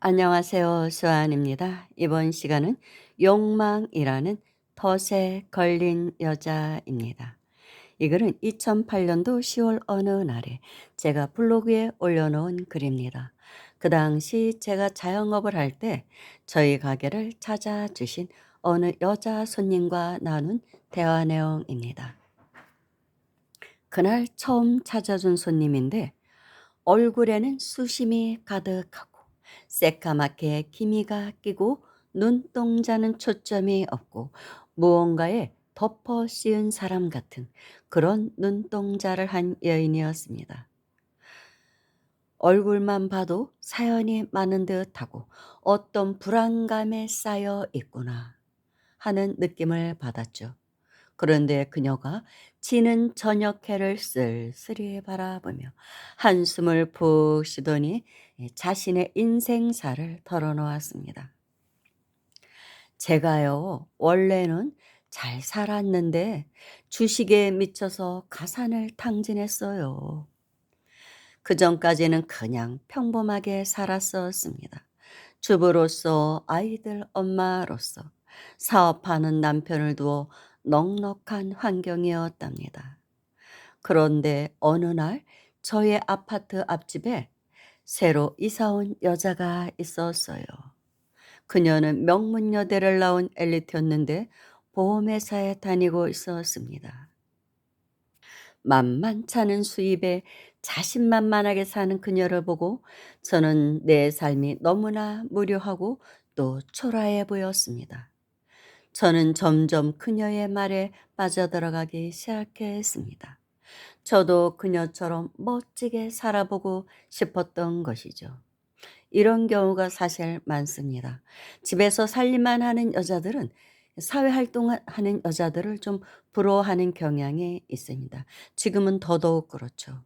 안녕하세요. 수아입니다. 이번 시간은 욕망이라는 덫에 걸린 여자입니다. 이 글은 2008년도 10월 어느 날에 제가 블로그에 올려놓은 글입니다. 그 당시 제가 자영업을 할 때 저희 가게를 찾아주신 어느 여자 손님과 나눈 대화 내용입니다. 그날 처음 찾아준 손님인데 얼굴에는 수심이 가득하고 새까맣게 기미가 끼고 눈동자는 초점이 없고 무언가에 덮어 씌운 사람 같은 그런 눈동자를 한 여인이었습니다. 얼굴만 봐도 사연이 많은 듯하고 어떤 불안감에 쌓여 있구나 하는 느낌을 받았죠. 그런데 그녀가 지는 저녁 해를 쓸쓸히 바라보며 한숨을 푹 쉬더니 자신의 인생사를 털어놓았습니다. 제가요, 원래는 잘 살았는데 주식에 미쳐서 가산을 탕진했어요. 그 전까지는 그냥 평범하게 살았었습니다. 주부로서 아이들 엄마로서 사업하는 남편을 두어 넉넉한 환경이었답니다. 그런데 어느 날 저의 아파트 앞집에 새로 이사 온 여자가 있었어요. 그녀는 명문여대를 나온 엘리트였는데 보험회사에 다니고 있었습니다. 만만찮은 수입에 자신만만하게 사는 그녀를 보고 저는 내 삶이 너무나 무료하고 또 초라해 보였습니다. 저는 점점 그녀의 말에 빠져들어가기 시작했습니다. 저도 그녀처럼 멋지게 살아보고 싶었던 것이죠. 이런 경우가 사실 많습니다. 집에서 살림만 하는 여자들은 사회 활동하는 여자들을 좀 부러워하는 경향이 있습니다. 지금은 더더욱 그렇죠.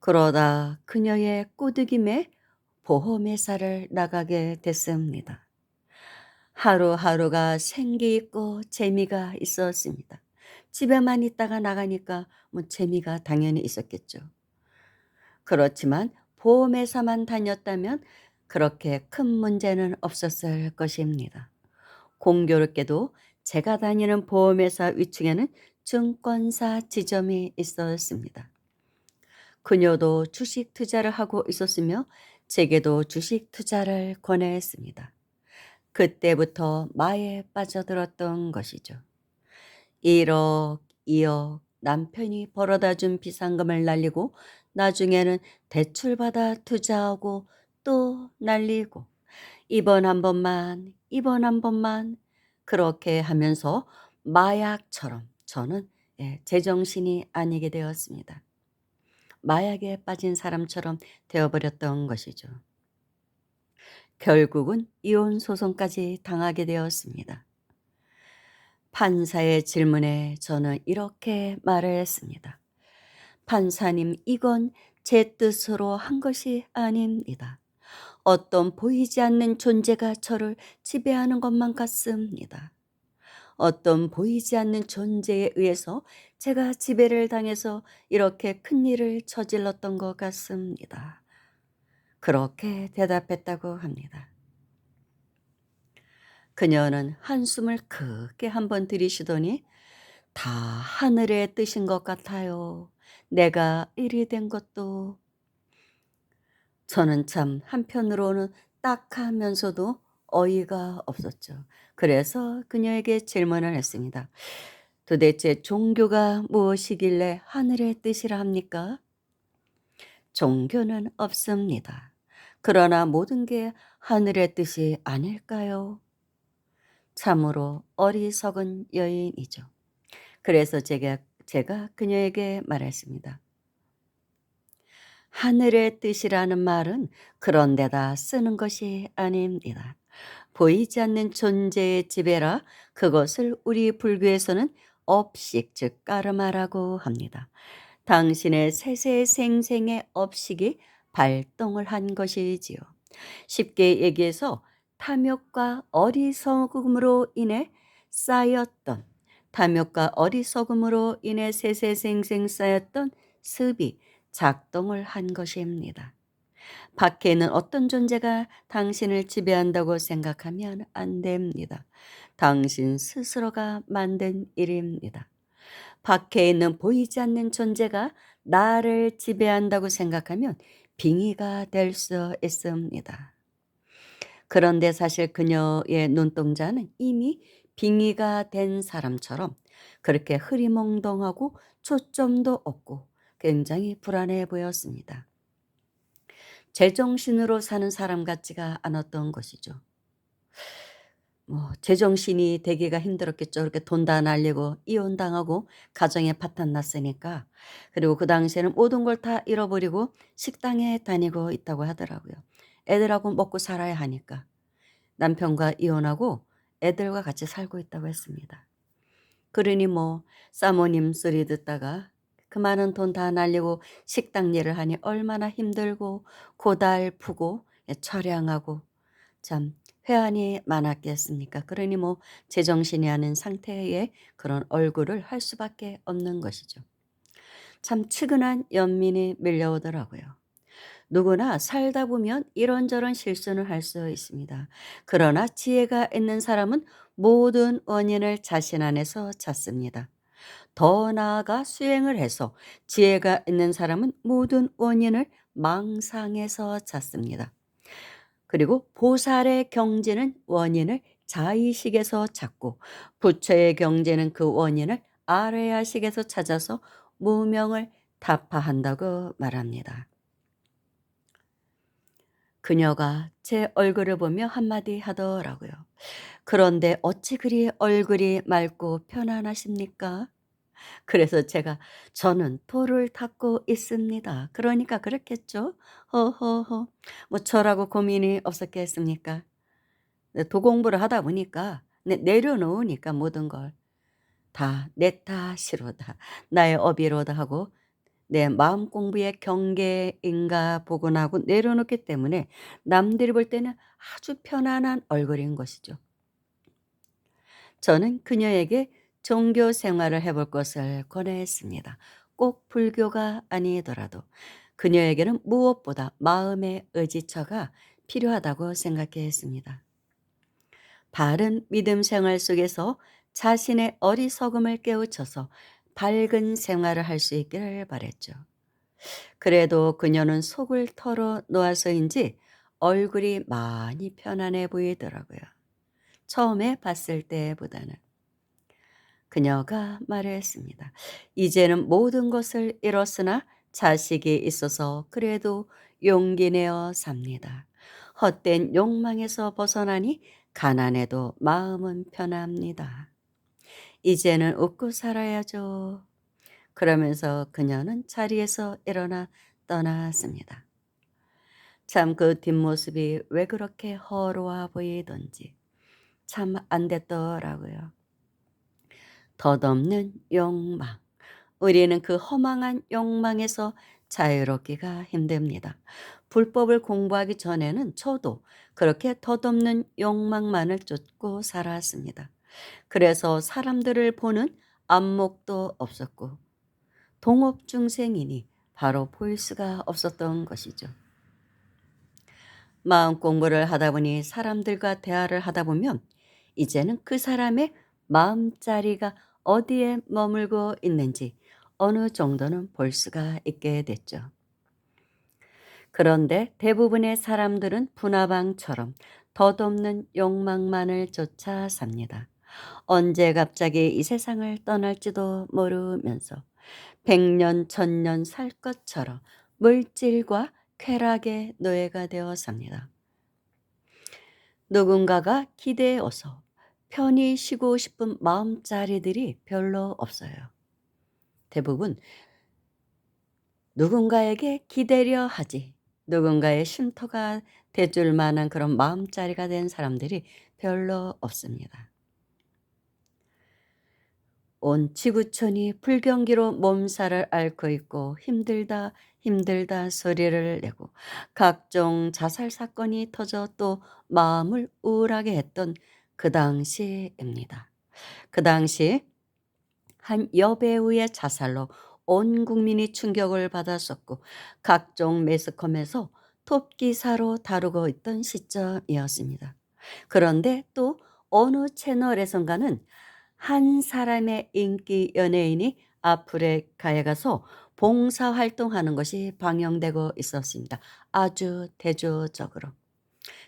그러다 그녀의 꼬드김에 보험회사를 나가게 됐습니다. 하루하루가 생기 있고 재미가 있었습니다. 집에만 있다가 나가니까 뭐 재미가 당연히 있었겠죠. 그렇지만 보험회사만 다녔다면 그렇게 큰 문제는 없었을 것입니다. 공교롭게도 제가 다니는 보험회사 위층에는 증권사 지점이 있었습니다. 그녀도 주식 투자를 하고 있었으며 제게도 주식 투자를 권했습니다. 그때부터 마에 빠져들었던 것이죠. 1억, 2억 남편이 벌어다 준 비상금을 날리고 나중에는 대출받아 투자하고 또 날리고 이번 한 번만, 이번 한 번만 그렇게 하면서 마약처럼 저는 예, 제정신이 아니게 되었습니다. 마약에 빠진 사람처럼 되어버렸던 것이죠. 결국은 이혼 소송까지 당하게 되었습니다. 판사의 질문에 저는 이렇게 말을 했습니다. 판사님, 이건 제 뜻으로 한 것이 아닙니다. 어떤 보이지 않는 존재가 저를 지배하는 것만 같습니다. 어떤 보이지 않는 존재에 의해서 제가 지배를 당해서 이렇게 큰 일을 저질렀던 것 같습니다. 그렇게 대답했다고 합니다. 그녀는 한숨을 크게 한 번 들이쉬더니 다 하늘의 뜻인 것 같아요. 내가 이리 된 것도. 저는 참 한편으로는 딱 하면서도 어이가 없었죠. 그래서 그녀에게 질문을 했습니다. 도대체 종교가 무엇이길래 하늘의 뜻이라 합니까? 종교는 없습니다. 그러나 모든 게 하늘의 뜻이 아닐까요? 참으로 어리석은 여인이죠. 그래서 제가, 제가 그녀에게 말했습니다. 하늘의 뜻이라는 말은 그런 데다 쓰는 것이 아닙니다. 보이지 않는 존재의 지배라 그것을 우리 불교에서는 업식 즉 까르마라고 합니다. 당신의 세세생생의 업식이 발동을 한 것이지요. 쉽게 얘기해서 탐욕과 어리석음으로 인해 쌓였던 탐욕과 어리석음으로 인해 세세생생 쌓였던 습이 작동을 한 것입니다. 밖에 있는 어떤 존재가 당신을 지배한다고 생각하면 안 됩니다. 당신 스스로가 만든 일입니다. 밖에 있는 보이지 않는 존재가 나를 지배한다고 생각하면 빙의가 될 수 있습니다. 그런데 사실 그녀의 눈동자는 이미 빙의가 된 사람처럼 그렇게 흐리멍덩하고 초점도 없고 굉장히 불안해 보였습니다. 제정신으로 사는 사람 같지가 않았던 것이죠. 뭐 제정신이 되기가 힘들었겠죠. 이렇게 돈 다 날리고 이혼당하고 가정에 파탄 났으니까. 그리고 그 당시에는 모든 걸 다 잃어버리고 식당에 다니고 있다고 하더라고요. 애들하고 먹고 살아야 하니까. 남편과 이혼하고 애들과 같이 살고 있다고 했습니다. 그러니 뭐 사모님 소리 듣다가 그 많은 돈 다 날리고 식당 일을 하니 얼마나 힘들고 고달프고 예, 처량하고 참 회한이 많았겠습니까? 그러니 뭐 제정신이 아닌 상태의 그런 얼굴을 할 수밖에 없는 것이죠. 참 측은한 연민이 밀려오더라고요. 누구나 살다 보면 이런저런 실수는 할 수 있습니다. 그러나 지혜가 있는 사람은 모든 원인을 자신 안에서 찾습니다. 더 나아가 수행을 해서 지혜가 있는 사람은 모든 원인을 망상에서 찾습니다. 그리고 보살의 경제는 원인을 자의식에서 찾고 부처의 경제는 그 원인을 아래야식에서 찾아서 무명을 타파한다고 말합니다. 그녀가 제 얼굴을 보며 한마디 하더라고요. 그런데 어찌 그리 얼굴이 맑고 편안하십니까? 그래서 제가 저는 돌을 닦고 있습니다. 그러니까 그렇겠죠? 허허허. 뭐 저라고 고민이 없었겠습니까? 네, 도공부를 하다 보니까 네, 내려놓으니까 모든 걸 다 내 탓이로다. 나의 어비로다 하고 내 마음 공부의 경계인가 보곤하고 내려놓기 때문에 남들이 볼 때는 아주 편안한 얼굴인 것이죠. 저는 그녀에게 종교 생활을 해볼 것을 권해했습니다. 꼭 불교가 아니더라도 그녀에게는 무엇보다 마음의 의지처가 필요하다고 생각했습니다. 바른 믿음 생활 속에서 자신의 어리석음을 깨우쳐서 밝은 생활을 할 수 있기를 바랬죠. 그래도 그녀는 속을 털어 놓아서인지 얼굴이 많이 편안해 보이더라고요. 처음에 봤을 때보다는. 그녀가 말했습니다. 이제는 모든 것을 잃었으나 자식이 있어서 그래도 용기 내어 삽니다. 헛된 욕망에서 벗어나니 가난해도 마음은 편합니다. 이제는 웃고 살아야죠. 그러면서 그녀는 자리에서 일어나 떠났습니다. 참 그 뒷모습이 왜 그렇게 허로워 보이던지 참 안 됐더라고요. 덧없는 욕망. 우리는 그 허망한 욕망에서 자유롭기가 힘듭니다. 불법을 공부하기 전에는 저도 그렇게 덧없는 욕망만을 쫓고 살았습니다. 그래서 사람들을 보는 안목도 없었고 동업 중생이니 바로 보일 수가 없었던 것이죠. 마음 공부를 하다 보니 사람들과 대화를 하다 보면 이제는 그 사람의 마음자리가 어디에 머물고 있는지 어느 정도는 볼 수가 있게 됐죠. 그런데 대부분의 사람들은 분화방처럼 덧없는 욕망만을 쫓아 삽니다. 언제 갑자기 이 세상을 떠날지도 모르면서 백년, 천년 살 것처럼 물질과 쾌락의 노예가 되어 삽니다. 누군가가 기대어서 편히 쉬고 싶은 마음자리들이 별로 없어요. 대부분 누군가에게 기대려 하지 누군가의 쉼터가 돼줄 만한 그런 마음자리가 된 사람들이 별로 없습니다. 온 지구촌이 불경기로 몸살을 앓고 있고 힘들다 힘들다 소리를 내고 각종 자살 사건이 터져 또 마음을 우울하게 했던 그 당시입니다. 그 당시 한 여배우의 자살로 온 국민이 충격을 받았었고 각종 매스컴에서 톱 기사로 다루고 있던 시점이었습니다. 그런데 또 어느 채널에선가는 한 사람의 인기 연예인이 아프리카에 가서 봉사 활동하는 것이 방영되고 있었습니다. 아주 대조적으로.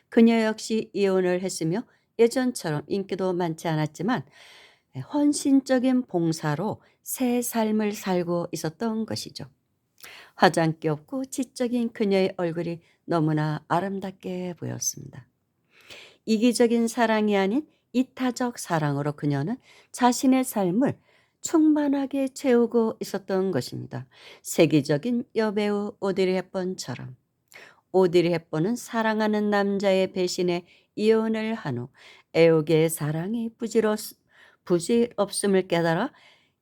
그녀 역시 이혼을 했으며 예전처럼 인기도 많지 않았지만 헌신적인 봉사로 새 삶을 살고 있었던 것이죠. 화장기 없고 지적인 그녀의 얼굴이 너무나 아름답게 보였습니다. 이기적인 사랑이 아닌 이타적 사랑으로 그녀는 자신의 삶을 충만하게 채우고 있었던 것입니다. 세계적인 여배우 오드리 헵번처럼 오드리 헵번은 사랑하는 남자의 배신에 이혼을 한 후 애옥의 사랑이 부질없, 부질없음을 깨달아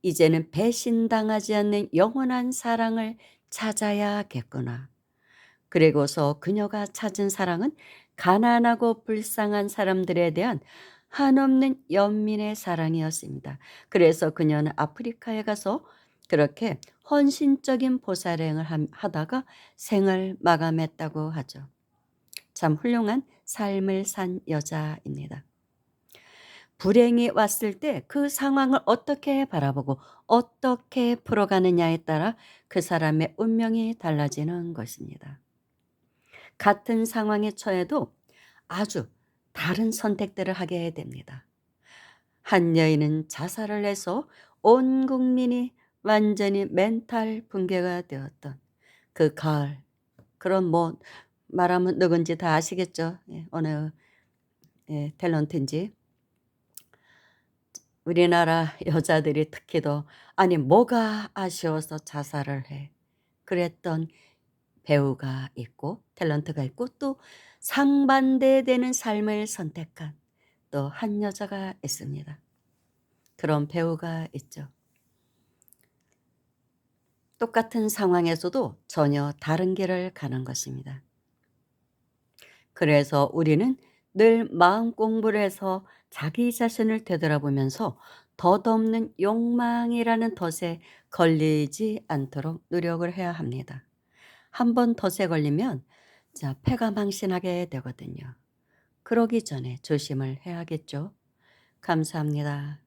이제는 배신당하지 않는 영원한 사랑을 찾아야겠구나. 그리고서 그녀가 찾은 사랑은 가난하고 불쌍한 사람들에 대한 한없는 연민의 사랑이었습니다. 그래서 그녀는 아프리카에 가서 그렇게 헌신적인 보살행을 함- 하다가 생을 마감했다고 하죠. 참 훌륭한 삶을 산 여자입니다. 불행이 왔을 때 그 상황을 어떻게 바라보고 어떻게 풀어가느냐에 따라 그 사람의 운명이 달라지는 것입니다. 같은 상황에 처해도 아주 다른 선택들을 하게 됩니다. 한 여인은 자살을 해서 온 국민이 완전히 멘탈 붕괴가 되었던 그 가을. 그런 뭐 말하면 누군지 다 아시겠죠? 예, 어느 예, 탤런트인지. 우리나라 여자들이 특히 더 아니 뭐가 아쉬워서 자살을 해. 그랬던 배우가 있고 탤런트가 있고 또 상반대되는 삶을 선택한 또 한 여자가 있습니다. 그런 배우가 있죠. 똑같은 상황에서도 전혀 다른 길을 가는 것입니다. 그래서 우리는 늘 마음 공부를 해서 자기 자신을 되돌아보면서 덧없는 욕망이라는 덫에 걸리지 않도록 노력을 해야 합니다. 한 번 덫에 걸리면 자, 패가 망신하게 되거든요. 그러기 전에 조심을 해야겠죠. 감사합니다.